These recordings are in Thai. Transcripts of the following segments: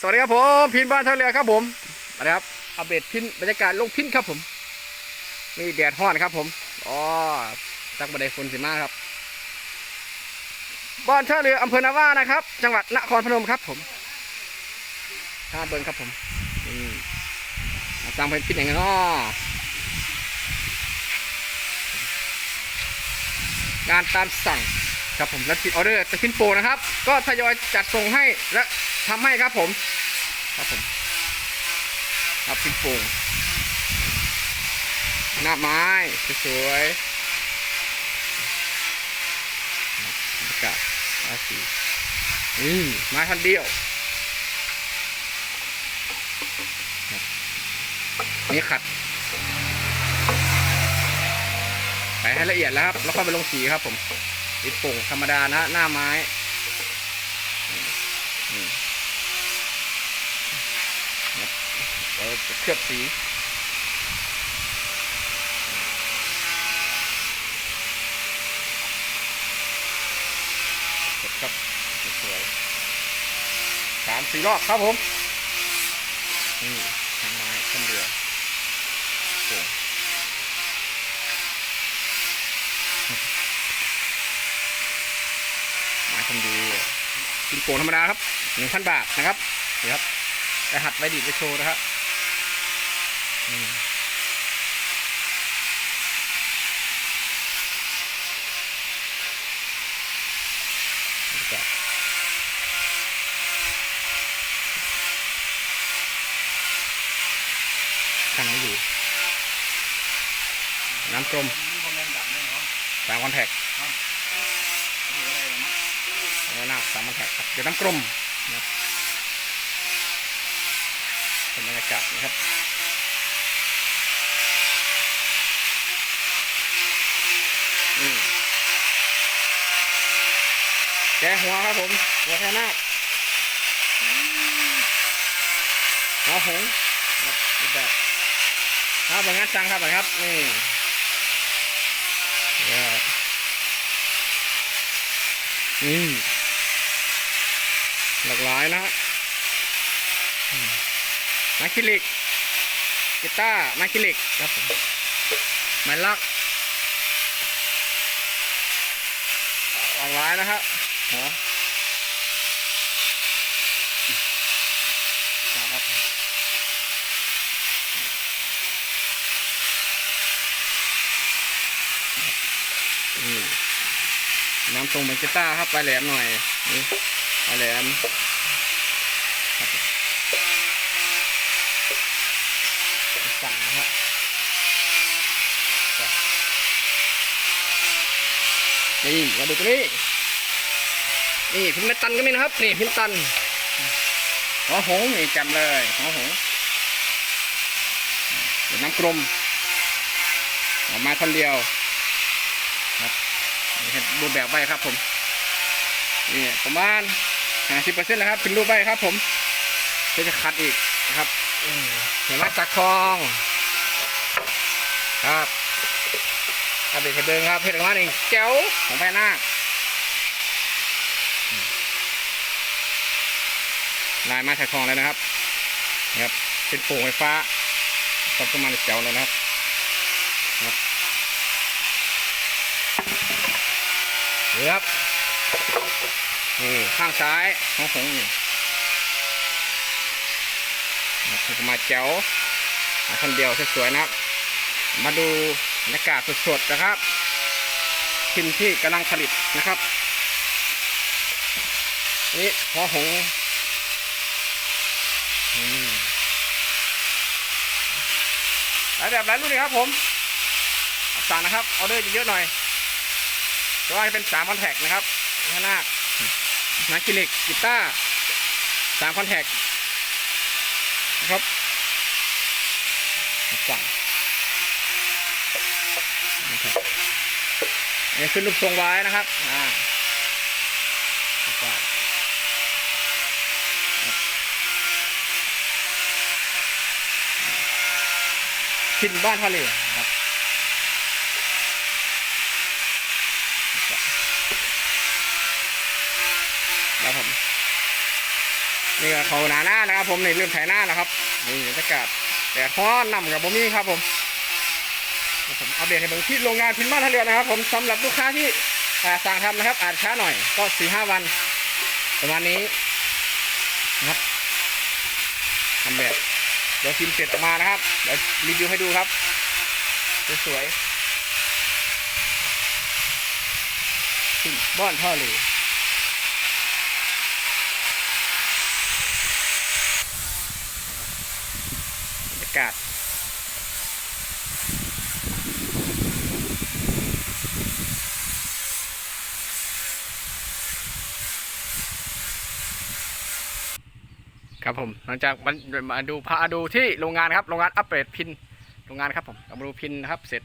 สวัสดีครับผมพินบ้านท่าเรือครับผมมาครับอัปเดตพินบรรยากาศลงพินครับผมนี่แดดฮ้อนครับผมอ๋อจักบันไดฝนสิมาครับ บ้านท่าเรืออำเภอนาว่านะครับ จังหวัดนครพนมครับผมท่าเบิงครับผมอืมสร้างเป็นพินอย่างไงเนาะงานตามสั่งครับผมและติดออเดอร์จะพินโปรนะครับ ก็ทยอยจัดส่งให้และ ทำให้ครับผม ครับผมครับพินโป่งหน้าไม้สวยๆบรรยากาศอาสีนี่ไม้ทันเดียวครับนี่ขัดไปให้ละเอียดแล้วครับ แล้วก็ไปลงสีครับผมติดโป่งธรรมดานะ หน้าไม้นี่ เราจะเคลือบสีเสร็จครับสวยสามสี่รอบครับผม นี่ทั้งไม้ทั้งเรือโอ้ไม้ทำดีกินโป่งธรรมดาครับหนึ่งพันบาทนะครับ นี่ครับไปหัดไว้ดีดไปโชว์นะครับังไม่อยู่ น้ำกลมสามคอนแทคแล้วหน้าสามคอนแทคครับเดี๋ยวน้ำกลมนะครับเป็นบรรยากาศนะครับ นี่ แกหัวครับผม หัวแค่นาคหัวหงแบบครับบางงานสั่งครับนะครับ นี่เดี๋ยวนี่หลากหลายนะฮะมไม้คิลิกกีตาร์ไม้คิลิกครับผมไม้ลักหลากหลายนะครับ หครับน้ำตรงเหมือนกีตาร์ครับปลายแหลมหน่อยนี่ปลายแหลมสั่งนะครับนี่มาดูตัวนี้ นี่พิมพ์เม็ดตันก็มีนะครับ นี่พิมพ์ตันหัวหงนี่จำเลยหัวหงเดี๋ยวน้ำกลมออกมาท่อนเดียวครับนี่เห็นรูปแบบไว้ครับผมนี่ประมาณห้าสิบเปอร์เซ็นต์นะครับเป็นรูปไว้ครับผมเพื่อจะคัดอีกนะครับเห็นไหมจักรทองครับกระเด็นกระเดิงครับเพชรออกมาหนึ่งแก้วของแพนาค ลายไม้ถ่ายทองแล้วนะครับนะครับ เป็นโป่งไฟฟ้าตับขึ้นมาในแถวเลยนะครับนะครับเหลือครับนี่ข้างซ้ายของผมนี่นะครับมาแจ๋วมาคนเดียวสวยๆนะครับ มาดูบรรยากาศสดๆนะครับชิ้นที่กำลังผลิตนะครับนี่พอหง หลายแบบหลายรุ่นเลยครับผมสั่งนะครับออเดอร์จะเยอะหน่อยแต่ว่าจะเป็นสามคอนแทคนะครับข้างหน้านาคิลิกกีตาร์สามคอนแทคนะครับสั่งนะครับอันนี้ขึ้นรูปทรงไว้นะครับอ่าสั่ง ขึ้นบ้านทะเลครับครับผมนี่ก็เขาหนาหน้านะครับ ผมนี่เริ่มไถหน้าแล้วครับนี่บรรยากาศแดดร้อนนำกับผมนี่ครับผมผมอัปเดตให้เบิ่งที่โรงงานพินบ้านทะเลนะครับ ผมสำหรับลูกค้าที่สั่งทำนะครับ อาจช้าหน่อยก็สี่ห้าวันประมาณนี้นะครับทำแบบ เดี๋ยวพิมพ์เสร็จออกมานะครับ เดี๋ยวรีวิวให้ดูครับ สวยๆพินบ้อนท่อเลยบรรยากาศ ครับผมหลังจากมามาดูพาดูที่โรงงานครับโรงงานอัปเกรดพินโรงงานครับผมเรามาดูพินนะครับเสร็จ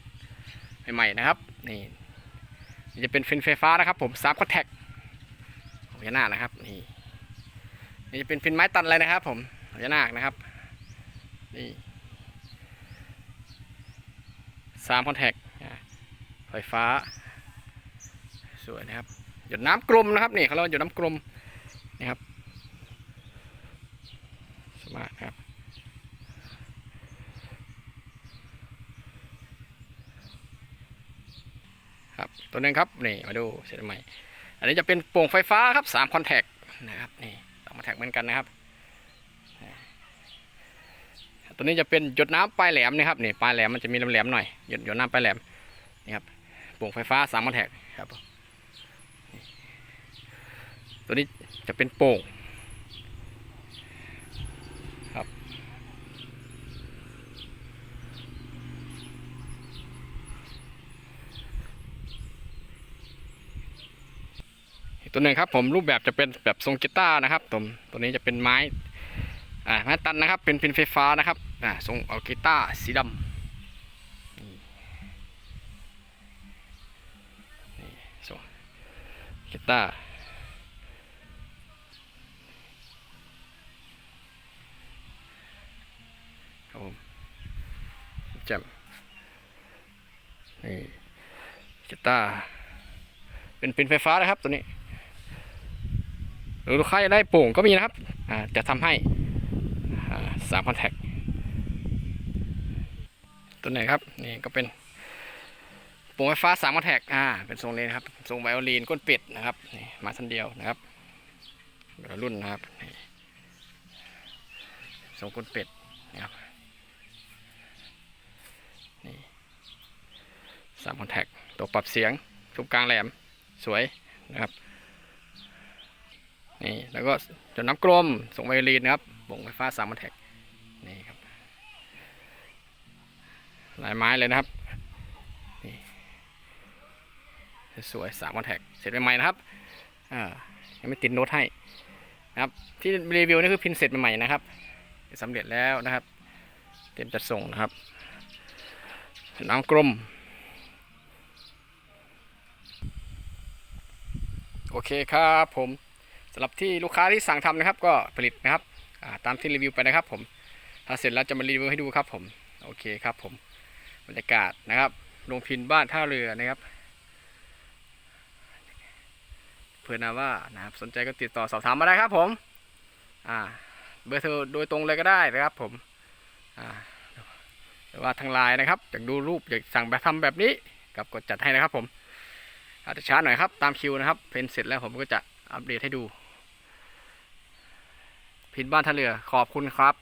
ใหม่ๆนะครับนี่จะเป็นฟินไฟฟ้านะครับ ผมสามคอนแทคของยานานะครับนี่นี่จะเป็นฟินไม้ตันเลยนะครับ ผมของยานานะครับนี่สามคอนแทคไฟฟ้าสวยนะครับหยดน้ำกลมนะครับนี่เขาเรียกว่าหยดน้ำกลมนี่ครับ สมาร์ทครับ ครับ ตัวนึงครับนี่มาดูเสร็จใหม่ อันนี้จะเป็นโป่งไฟฟ้าครับสามคอนแทคนะครับนี่สามคอนแทคเหมือนกันนะครับ ตัวนี้จะเป็นหยดน้ำปลายแหลมนะครับนี่ปลายแหลมมันจะมีแหลมๆหน่อยหยดหยดน้ำปลายแหลมนี่ครับโป่งไฟฟ้าสามคอนแทคครับตัวนี้จะเป็นโป่ง อีก ตัวหนึ่งครับผมรูปแบบจะเป็นแบบทรงกีตาร์นะครับตัวตัวนี้จะเป็นไม้อ่าไม้ตันนะครับ เป็นพินไฟฟ้านะครับอ่าทรงเอากีตาร์สีดำนี่ทรงกีตาร์ครับผมจ่มนี่กีตาร์เป็นเป็นไฟฟ้านะครับตัวนี้ หรือลูกค้าจะได้โป่งก็มีนะครับจะทำให้สามคอนแทคตัวไหนครับนี่ก็เป็นโป่งไฟฟ้าสามคอนแทคอ่าเป็นทรงนี้นะครับทรงไวโอลีนก้นเป็ดนะครับนี่มาทั้นเดียวนะครับรุ่นนะครับนี่ทรงก้นเป็ดนะครับนี่สามคอนแทคตัวปรับเสียงทุกกลางแหลมสวยนะครับ นี่แล้วก็จดน้ำกลมส่งไวโอลีนนะครับบ่งไฟฟ้าสามแท็กนี่ครับหลายไม้เลยนะครับนี่สวยสามแท็กเสร็จใหม่ๆนะครับอ่ายังไม่ติดโน้ตให้นะครับที่รีวิวนี่คือพินเสร็จใหม่ๆนะครับสำเร็จแล้วนะครับ เตรียมจัดส่งนะครับ น้ำกลมโอเคครับผม สำหรับที่ลูกค้าที่สั่งทำนะครับ ก็ผลิตนะครับตามที่รีวิวไปนะครับ ผมถ้าเสร็จแล้วจะมารีวิวให้ดูครับ ผมโอเคครับผมบรรยากาศนะครับโรงพิมพ์บ้านท่าเรือนะครับเพื่อนะว่านะครับสนใจก็ติดต่อสอบถามมาได้ครับ ผม อ่า เบอร์โทรโดยตรงเลยก็ได้นะครับผมอ่าหรือว่าทางไลน์นะครับอยากดูรูปอยากสั่งแบบทำแบบนี้กับกดจัดให้นะครับผมอาจจะช้าหน่อยครับตามคิวนะครับเพนเสร็จแล้วผมก็จะอัปเดตให้ดู พินบ้านท่าเรือขอบคุณครับ